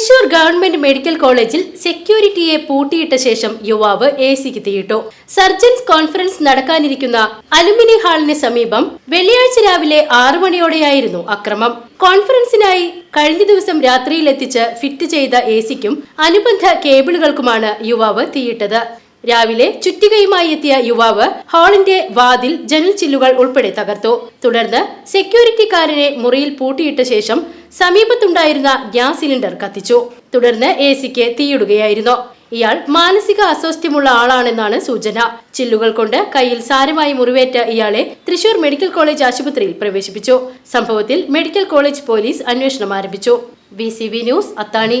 Thrissur government medical കോളേജിൽ സെക്യൂരിറ്റിയെ പൂട്ടിയിട്ട ശേഷം യുവാവ് എ സിക്ക് തീയിട്ടു. സർജൻസ് കോൺഫറൻസ് നടക്കാനിരിക്കുന്ന അലുമിനി ഹാളിന് സമീപം വെള്ളിയാഴ്ച രാവിലെ ആറു മണിയോടെയായിരുന്നു അക്രമം. കോൺഫറൻസിനായി കഴിഞ്ഞ ദിവസം രാത്രിയിലെത്തിച്ച് ഫിറ്റ് ചെയ്ത എ സിക്കും അനുബന്ധ കേബിളുകൾക്കുമാണ് യുവാവ് തീയിട്ടത്. രാവിലെ ചുറ്റികയുമായി എത്തിയ യുവാവ് ഹാളിന്റെ വാതിൽ ജനൽ ചില്ലുകൾ ഉൾപ്പെടെ തകർത്തു. തുടർന്ന് സെക്യൂരിറ്റിക്കാരനെ മുറിയിൽ പൂട്ടിയിട്ട ശേഷം സമീപത്തുണ്ടായിരുന്ന ഗ്യാസ് സിലിണ്ടർ കത്തിച്ചു. തുടർന്ന് എ സിക്ക് തീയിടുകയായിരുന്നു. ഇയാൾ മാനസിക അസ്വാസ്ഥ്യമുള്ള ആളാണെന്നാണ് സൂചന. ചില്ലുകൾ കൊണ്ട് കയ്യിൽ സാരമായി മുറിവേറ്റ ഇയാളെ തൃശൂർ മെഡിക്കൽ കോളേജ് ആശുപത്രിയിൽ പ്രവേശിപ്പിച്ചു. സംഭവത്തിൽ മെഡിക്കൽ കോളേജ് പോലീസ് അന്വേഷണം ആരംഭിച്ചു. B news Athani.